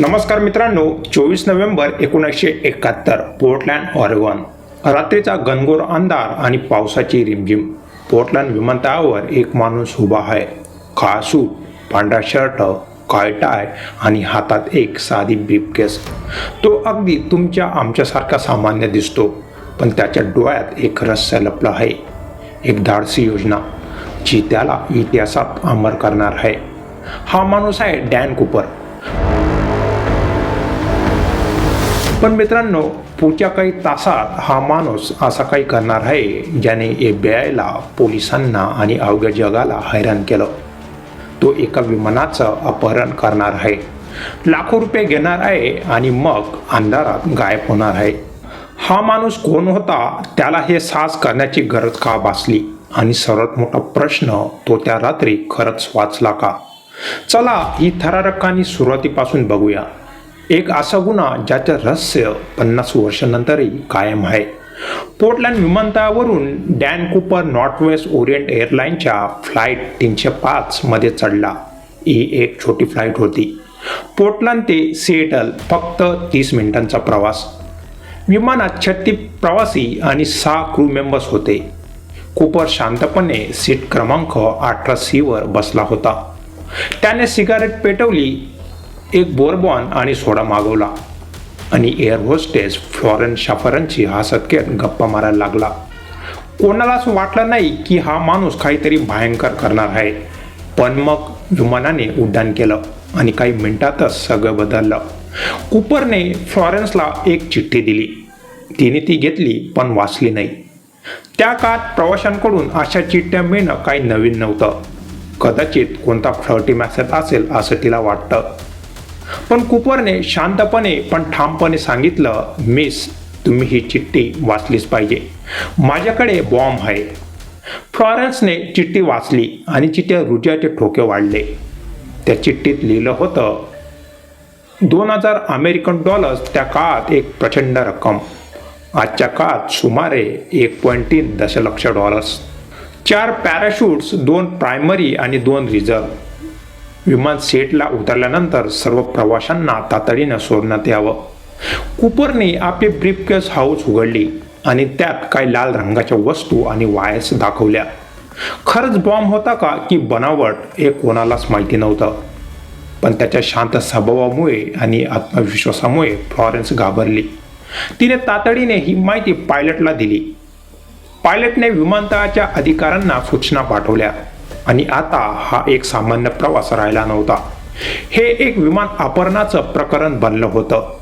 नमस्कार मित्रांनो चोवीस नोव्हेंबर एकोणीसशे एकाहत्तर पोर्टलँड ऑरेगॉन. रात्रीचा घनघोर अंधार आणि पावसाची रिमझिम. पोर्टलँड विमानतळावर एक माणूस उभा आहे. काळा सूट पांढरा शर्ट काळ टाय आणि हातात एक साधी ब्रीफकेस. तो अगदी तुमच्या आमच्यासारखा सामान्य दिसतो पण त्याच्या डोळ्यात एक रहस्य लपलं आहे. एक धाडसी योजना जी त्याला इतिहासात अमर करणार आहे. हा माणूस आहे डॅन कुपर. पण मित्रांनो पुढच्या काही तासात हा माणूस असा काही करणार आहे ज्याने एफ बी आयला पोलिसांना आणि अवघ्या जगाला हैराण केलं. तो एका विमानाचं अपहरण करणार आहे. लाखो रुपये घेणार आहे आणि मग अंधारात गायब होणार आहे. हा माणूस कोण होता त्याला हे साहस करण्याची गरज का भासली? आणि सर्वात मोठा प्रश्न तो त्या रात्री खरंच वाचला का? चला ही थरारक सुरुवातीपासून बघूया. एक असा गुन्हा ज्याचं रहस्य पन्नास वर्षानंतरही कायम आहे. पोर्टलँड विमानतळावरून Dan Cooper Northwest Orient एअरलाईनच्या फ्लाईट तीनशे पाचमध्ये चढला. ही एक छोटी फ्लाईट होती. पोर्टलँड ते सिएटल फक्त तीस मिनिटांचा प्रवास. विमानात छत्तीस प्रवासी आणि सहा क्रू मेंबर्स होते. कुपर शांतपणे सीट क्रमांक अठरा सीवर बसला होता. त्याने सिगारेट पेटवली एक बोरबॉन आणि सोडा मागवला. आणि एअर होस्टेस फ्लॉरन शाफरनची हसत घेत गप्पा मारायला लागला. कोणालाच वाटलं नाही की हा माणूस काहीतरी भयंकर करणार आहे. पण मग विमानाने उड्डाण केलं आणि काही मिनिटातच सगळं बदललं. कुपरने फ्लॉरेन्सला एक चिठ्ठी दिली. तिने ती घेतली पण वाचली नाही. त्या काळात प्रवाशांकडून अशा चिठ्ठ्या मिळणं काही नवीन नव्हतं. कदाचित कोणता फ्लॉटी मॅसेज असेल असं तिला वाटतं. पण कुपरने शांतपणे पण ठामपणे सांगितलं मिस तुम्ही ही चिठ्ठी वाचलीच पाहिजे. माझ्याकडे बॉम्ब आहे. फ्लॉरन्सने चिठ्ठी वाचली आणि चिठ्ठ्या रुजाचे ठोके वाढले. त्या चिठ्ठीत लिहिलं होतं दोन हजार अमेरिकन डॉलर्स त्या काळात एक प्रचंड रक्कम आजच्या काळात सुमारे एक पॉईंट तीन दशलक्ष डॉलर्स चार पॅराशूट्स दोन प्रायमरी आणि दोन रिझर्व्ह विमान सेटला उतरल्यानंतर सर्व प्रवाशांना तातडीनं सोडण्यात यावं. कुपरने आपली ब्रीफकेस हाऊस उघडली आणि त्यात काही लाल रंगाच्या वस्तू आणि वायर्स दाखवल्या. खरंच बॉम्ब होता का की बनावट हे कोणालाच माहिती नव्हतं. पण त्याच्या शांत स्वभावामुळे आणि आत्मविश्वासामुळे फ्लॉरेन्स घाबरली. तिने तातडीने ही माहिती पायलटला दिली. पायलटने विमानतळाच्या अधिकाऱ्यांना सूचना पाठवल्या. आणि आता हा एक सामान्य प्रवास राहिला नव्हता. हे एक विमान अपहरणाचं प्रकरण बनलं होतं.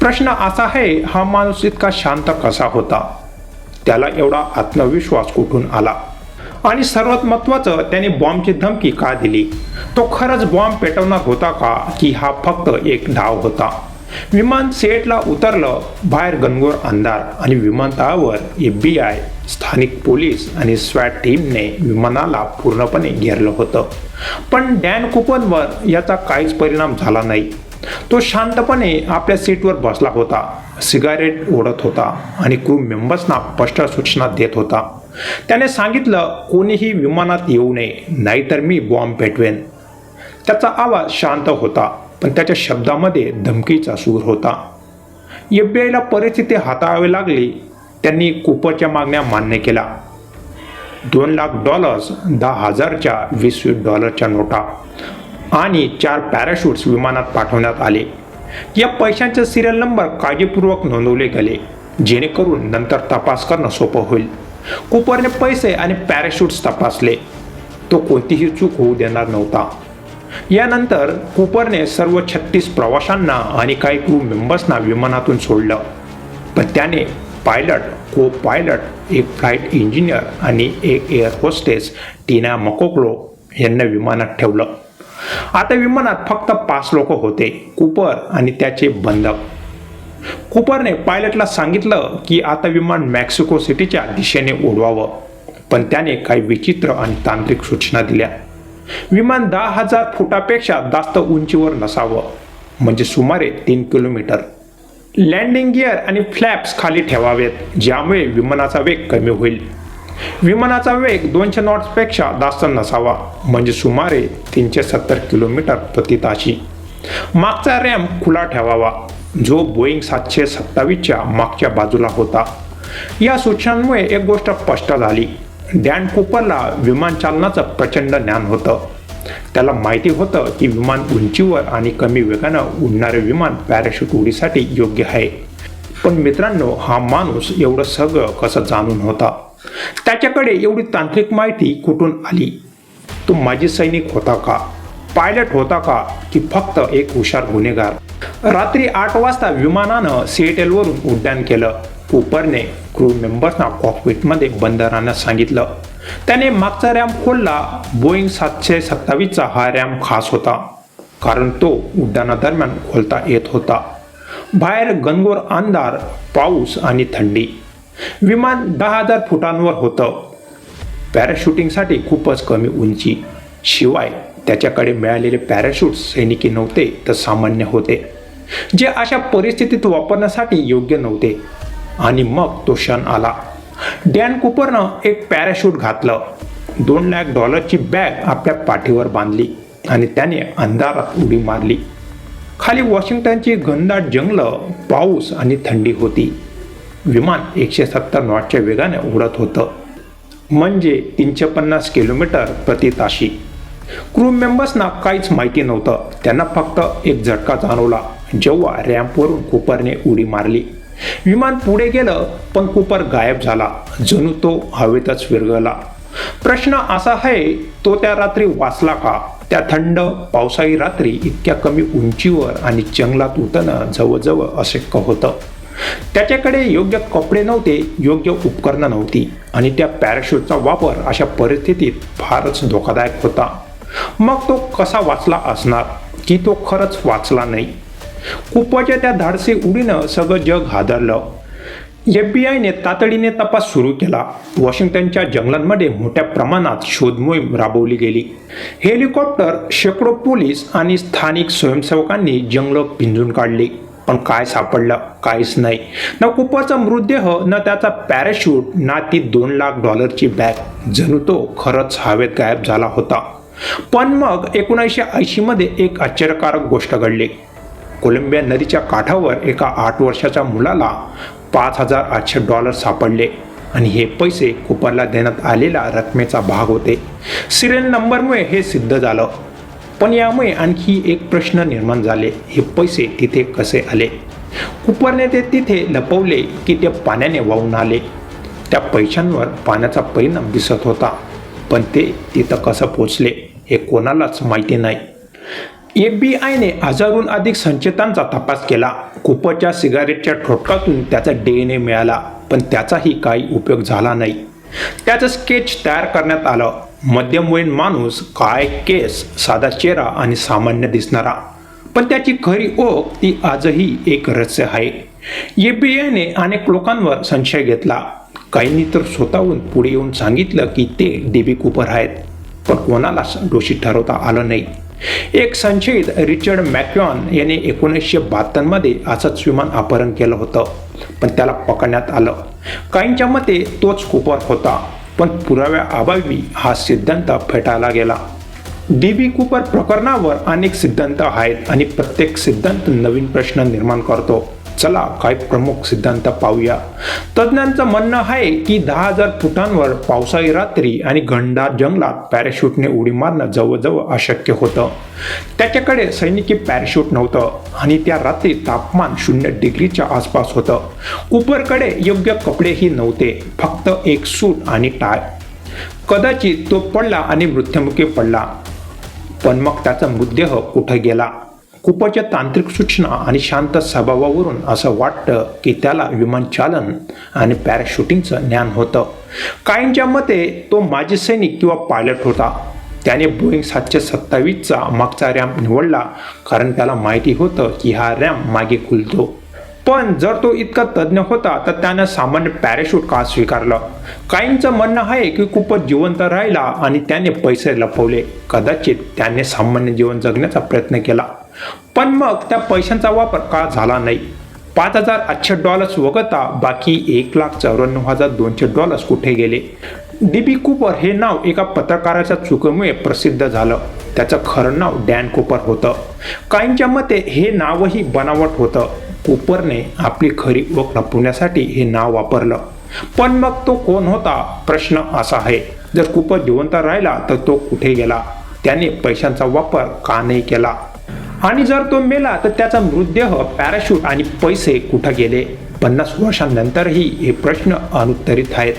प्रश्न असा आहे हा माणूस इतका शांत कसा होता? त्याला एवढा आत्मविश्वास कुठून आला? आणि सर्वात महत्त्वाचं त्याने बॉम्बची धमकी का दिली? तो खरंच बॉम्ब पेटवणार होता का की हा फक्त एक डाव होता? विमान सेटला उतरलं बाहेर गणगोर अंधार आणि विमानतळावर एफ बी आय स्थानिक पोलीस आणि स्वॅट टीमने विमानाला पूर्णपणे घेरलं होतं. पण डॅन कुपनवर याचा काहीच परिणाम झाला नाही. तो शांतपणे आपल्या सीटवर बसला होता सिगारेट ओढत होता आणि क्रू मेंबर्सना स्पष्ट सूचना देत होता. त्याने सांगितलं कोणीही विमानात येऊ नये नाहीतर मी बॉम्ब पेटवेन. त्याचा आवाज शांत होता. पण त्याच्या शब्दामध्ये धमकीचा सूर होता. एफ बी आयला परिस्थिती हाताळावी लागली. त्यांनी कुपरच्या मागण्या मान्य केल्या. दोन लाख डॉलर्स दहा हजारच्या वीस डॉलरच्या नोटा आणि चार पॅराशूट्स विमानात पाठवण्यात आले. या पैशांचे सिरियल नंबर काळजीपूर्वक नोंदवले गेले. जेणेकरून नंतर तपास करणं सोपं होईल. कुपरने पैसे आणि पॅराशूट्स तपासले. तो कोणतीही चूक होऊ देणार नव्हता. यानंतर कुपरने सर्व छत्तीस प्रवाशांना आणि काही क्रू मेंबर्सना विमानातून सोडलं. पण त्याने पायलट को पायलट एक फ्लाईट इंजिनियर आणि एक एअर होस्टेस टीना मकोकलो यांना विमानात ठेवलं. आता विमानात फक्त पाच लोक होते कुपर आणि त्याचे बंधक. कुपरने पायलटला सांगितलं की आता विमान मेक्सिको सिटीच्या दिशेने उडवावं पण त्याने काही विचित्र आणि तांत्रिक सूचना दिल्या. विमान दहा हजार फुटापेक्षा जास्त उंचीवर नसावं. म्हणजे सुमारे तीन किलोमीटर. लँडिंग गिअर आणि फ्लॅप्स खाली ठेवावेत ज्यामुळे विमानाचा वेग कमी होईल. विमानाचा वेग दोनशे नॉट्सपेक्षा जास्त नसावा म्हणजे सुमारे तीनशे सत्तर किलोमीटर प्रति ताशी. मागचा रॅम्प खुला ठेवावा जो बोईंग सातशे सत्तावीसच्या मागच्या बाजूला होता. या सूचनांमुळे एक गोष्ट स्पष्ट झाली. डॅन कुपरला विमान चालनाचं प्रचंड ज्ञान होतं. त्याला माहिती होतं की विमान उंचीवर आणि कमी वेगानं उडणारे विमान पॅराशूट उडीसाठी योग्य आहे. पण मित्रांनो हा माणूस एवढं सगळं कसं जाणून होता? त्याच्याकडे एवढी तांत्रिक माहिती कुठून आली? तो माजी सैनिक होता का? पायलट होता का? की फक्त एक हुशार गुन्हेगार? रात्री आठ वाजता विमानानं सिएटेलवरून उड्डाण केलं. कुपरने क्रू मेंबर्सना कॉकपिटमध्ये बंद राहण्यास सांगितलं. त्याने मागचा रॅम खोलला. बोईंग सातशे सत्तावीसचा हा रॅम खास होता. कारण तो उड्डाणादरम्यान खोलता येत होता. बाहेर गणगोर अंधार पाऊस आणि थंडी. विमान दहा हजार फुटांवर होतं. पॅराशूटिंगसाठी खूपच कमी उंची. शिवाय त्याच्याकडे मिळालेले पॅराशूट सैनिकी नव्हते तर सामान्य होते. जे अशा परिस्थितीत वापरण्यासाठी योग्य नव्हते. आणि मग तो क्षण आला. डॅन कुपरनं एक पॅराशूट घातलं. दोन लाख डॉलरची बॅग आपल्या पाठीवर बांधली आणि त्याने अंधारात उडी मारली. खाली वॉशिंग्टनची घनदाट जंगलं पाऊस आणि थंडी होती. विमान एकशे सत्तर नॉटच्या वेगाने उडत होतं. म्हणजे तीनशे पन्नास किलोमीटर प्रति ताशी. क्रू मेंबर्सना काहीच माहिती नव्हतं. त्यांना फक्त एक झटका जाणवला. जेव्हा रॅम्पवरून कुपरने उडी मारली. विमान पुढे गेलं पण कुपर गायब झाला. जणू तो हवेतच विरघळला. प्रश्न असा आहे तो त्या रात्री वाचला का? त्या थंड पावसाळी रात्री इतक्या कमी उंचीवर आणि जंगलात उतरणं जवळजवळ अशक्य होतं. त्याच्याकडे योग्य कपडे नव्हते योग्य उपकरणं नव्हती. आणि त्या पॅराशूटचा वापर अशा परिस्थितीत फारच धोकादायक होता. मग तो कसा वाचला असणार? की तो खरंच वाचला नाही? कुपाच्या त्या धाडसी उडीनं सगळं जग हादरलं. एफ बी आयने तातडीने तपास सुरू केला. वॉशिंग्टनच्या जंगलांमध्ये मोठ्या प्रमाणात शोधमोहीम राबवली गेली. हेलिकॉप्टर शेकडो पोलीस आणि स्थानिक स्वयंसेवकांनी जंगलं पिंजून काढली. पण काय सापडलं? काहीच नाही. ना कुपाचा मृतदेह न त्याचा पॅराशूट ना ती दोन लाख डॉलरची बॅग. जणू तो खरंच हवेत गायब झाला होता. पण मग एकोणीसशे ऐंशीमध्ये एक आश्चर्यकारक गोष्ट घडली. कोलंबिया नदीच्या काठावर एका आठ वर्षाच्या मुलाला पाच हजार आठशे डॉलर सापडले. आणि हे पैसे कुपरला देण्यात आलेला रकमेचा भाग होते. सिरियल नंबरमुळे हे सिद्ध झालं. पण यामुळे आणखी एक प्रश्न निर्माण झाले. हे पैसे तिथे कसे आले? कुपरने ते तिथे लपवले की ते पाण्याने वाहून आले. त्या पैशांवर पाण्याचा परिणाम दिसत होता. पण ते तिथं कसं पोचले हे कोणालाच माहिती नाही. एफ बी आयने हजारहून अधिक संचेतांचा तपास केला. कुपच्या सिगारेटच्या ठोटकातून त्याचा डी एन ए मिळाला पण त्याचाही काही उपयोग झाला नाही. त्याचं स्केच तयार करण्यात आलं. मध्यमवयीन माणूस काय केस साधा चेहरा आणि सामान्य दिसणारा. पण त्याची खरी ओळख ती आजही एक रहस्य आहे. एफ बी आयने अनेक लोकांवर संशय घेतला. काहींनी तर स्वतःहून पुढे येऊन सांगितलं की ते डी बी कुपर आहेत पण कोणालाच दोषी ठरवता आलं नाही. एक संशयित रिचर्ड मॅक्रॉन याने एकोणीसशे बहात्तरमध्ये असंच विमान अपहरण केलं होतं. पण त्याला पकडण्यात आलं. काहींच्या मते तोच कुपर होता पण पुराव्या अभावी हा सिद्धांत फेटाळला गेला. डी बी कुपर प्रकरणावर अनेक सिद्धांत आहेत आणि प्रत्येक सिद्धांत नवीन प्रश्न निर्माण करतो. चला काही प्रमुख सिद्धांत पाहूया. तज्ज्ञांचं म्हणणं आहे की दहा हजार फुटांवर पावसाळी रात्री आणि घंडार जंगलात पॅराशूटने उडी मारणं जवळजवळ अशक्य होतं. त्याच्याकडे सैनिकी पॅराशूट नव्हतं आणि त्या रात्री तापमान शून्य डिग्रीच्या आसपास होतं. कुपरकडे योग्य कपडेही नव्हते फक्त एक सूट आणि टाय. कदाचित तो पडला आणि मृत्युमुखी पडला. पण मग त्याचा मृतदेह कुठं गेला? कुपाच्या तांत्रिक सूचना आणि शांत स्वभावावरून असं वाटतं की त्याला विमान चालन आणि पॅराशूटिंगचं ज्ञान होतं. काहींच्या मते तो माजी सैनिक किंवा पायलट होता. त्याने बोईंग सातशे सत्तावीसचा मागचा रॅम्प निवडला कारण त्याला माहिती होतं की हा रॅम्प मागे खुलतो. पण जर तो इतका तज्ज्ञ होता तर त्यानं सामान्य पॅराशूट का स्वीकारलं? काहींचं म्हणणं आहे की खूपच जिवंत राहिला आणि त्याने पैसे लपवले. कदाचित त्याने सामान्य जीवन जगण्याचा प्रयत्न केला. पण मग त्या पैशांचा वापर का झाला नाही? पाच हजार आठशे डॉलर्स वगळता बाकी एक लाख चौऱ्याण्णव हजार दोनशे डॉलर्स कुठे गेले? डी पी कुपर हे नाव एका पत्रकाराच्या चुकीमुळे प्रसिद्ध झालं. त्याचं खरं नाव डॅन कुपर होतं. काहींच्या मते हे नावही बनावट होतं. कुपरने आपली खरी ओळख लपवण्यासाठी हे नाव वापरलं. पण मग तो कोण होता? प्रश्न असा आहे. जर कुपर जिवंत राहिला तर तो कुठे गेला? त्याने पैशांचा वापर का नाही केला? आणि जर तो मेला तर त्याचा मृतदेह पॅराशूट आणि पैसे कुठं गेले? पन्नास वर्षांनंतरही हे प्रश्न अनुत्तरित आहेत.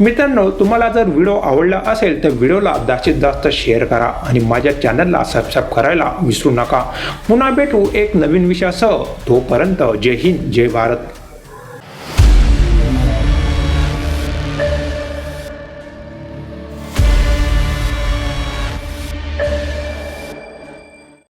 मित्रांनो तुम्हाला जर व्हिडिओ आवडला असेल तर व्हिडिओला जास्तीत जास्त शेअर करा आणि माझ्या चॅनलला सबस्क्राईब करायला विसरू नका. पुन्हा भेटू एक नवीन विषयासह. तोपर्यंत जय हिंद जय भारत.